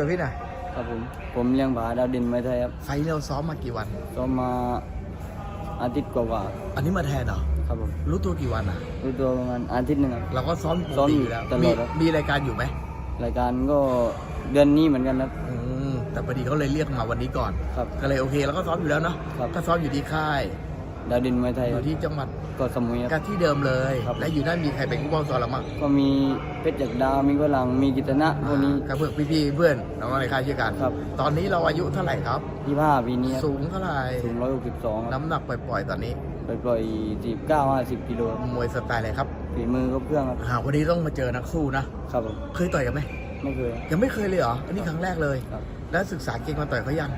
เจอพี่หน่อยครับผม ผมเลี้ยงผาดาวดินไว้ไทยครับ ไฟล์เราซ้อมมากี่วันซ้อมมาอาทิตย์กว่าอันนี้มาแทนเหรอ ๆครับผมรู้ตัวกี่วันอะ รู้ตัวประมาณอาทิตย์หนึงครับ เราก็ซ้อมปกซ้อมติอยู่อยู่แล้วตลมีอดครับ มีรายการอยู่ไหมรายการก็เดือนนี้เหมือนกันครับ อืมแต่พอดีเขาเลยเรียกมาวันนี้ก่อน ครับ ก็เลยโอเค แล้วก็ซ้อมอยู่แล้วเนาะ ครับ ก็ซ้อมอยู่ที่ค่าย ดาวดินไว้ไทยอครัยู่บที่จังหวัดก็สมุยคกัรันบที่เดิมเลย ครับ และอยู่นั่นมีใครเป็นผู้ป้องสอนเราบ้างก็มีเพชรจักรดาวมีกวลังมีกิตนะพวกนี้กับเพื่อนพี่ๆเพื่อนน้องๆในค่ายช่วยกัน ครับ ตอนนี้เราอายุเท่าไหร่ครับ ที่ผ้าปีนี้ครับสูงเท่าไหร่ สูงร้อยหกสิบสองครับน้ำหนักปล่อยๆ ตอนนี้ ไปปล่อยสิบเก้าห้าสิบกิโลมวยสไตล์อะไรครับฝีมือก็เครื่องครับหาวันนี้ต้องมาเจอนักสู้นะ ครับผมเคยต่อยกันไหมไม่เคยยังไม่เคยเลยเหรอ อันนี้ครั้งแรกเลย ครับ แล้วศึกษาเก่งมาต่อยเขายัง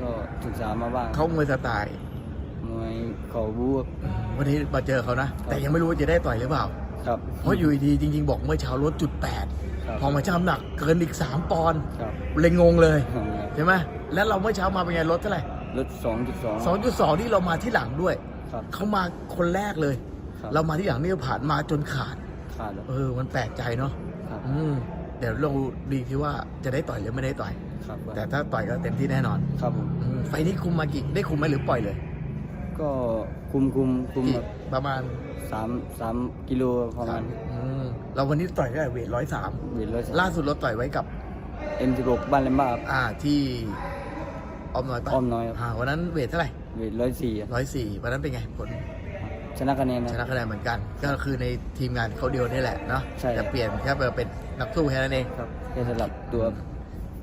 ก็ศึกษามาบ้าง เขามวยสไตล์มวย เข่าบู๊ครับวันนี้มาเจอเขานะ แต่ยังไม่รู้ว่าจะได้ต่อยหรือเปล่า ครับ เพราะอยู่ดีๆจริง ๆ บอกเมื่อเช้าลดจุดแปดครับพอมาชั่งน้ำหนักเกินอีกสามปอนด์ครับ เลยงงเลยใช่ไหมแล้วเราเมื่อเช้ามาเป็นไงลดเท่าไหร่ลดสองจุดสองสองจุดสองที่เรามาที่หลังด้วย ครับ เขามาคนแรกเลย ครับ เรามาที่หลังนี่ก็ผ่านมาจนขาด ขาดแล้ว เออ มันแปลกใจเนาะครับ อืมเดี๋ยวเราดีที่ว่าจะได้ต่อยหรือไม่ได้ต่อย ครับแต่ถ้าต่อยก็เต็มที่แน่นอนครับผมอืมไฟล์นี้คุมมากี่ได้คุมไหมหรือปล่อยเลย ก็คุมคุมคุมกี่แบบประมาณสามสามกิโลประมาณอืมเราวันนี้ต่อยได้เวทร้อยสามเวทร้อยล่าสุดเราต่อยไว้กับเอ็มสิบหกบ้านเลมบ้าครับอ่าที่ออมน้อยปะอ้อมน้อยครับอ่าวันนั้นเวทเท่าไหร่เวทร้อยสี่ร้อยสี่วันนั้นเป็นไงผลชนะคะแนนชนะนะคะแนนเหมือนกัน ก็คือในทีมงานเขาเดียวนี่แหละเนาะใช่แต่เปลี่ยนแค่เป็นนักสู้แค่นั้นเองครับแค่สลับตัว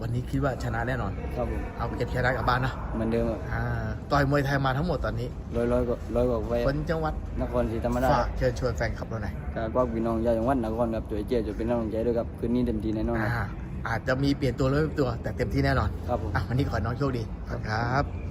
วันนี้คิดว่าชนะแน่นอน ครับผมเอาเก็บชนะกลับบ้านนะเหมือนเดิมครับอ่าต่อยมวยไทยมาทั้งหมดตอนนี้ร้อยร้อยกว่าร้อยกว่าไฟคนจังหวัดนครศรีธรรมราชฝากเชิญชวนแฟนคลับเราหน่อยการกว้างพี่น้องยาจังหวัดนครครับช่วยเจียช่วยเป็นกำลังใจด้วยครับคืนนี้เต็มที่แน่นอนครับอ่าอาจจะมีเปลี่ยนตัวหรือไม่เปลี่ยนตัวแต่เต็มที่แน่นอนครับผมอะวันนี้ขอให้น้องโชคดีขอบคุณครับ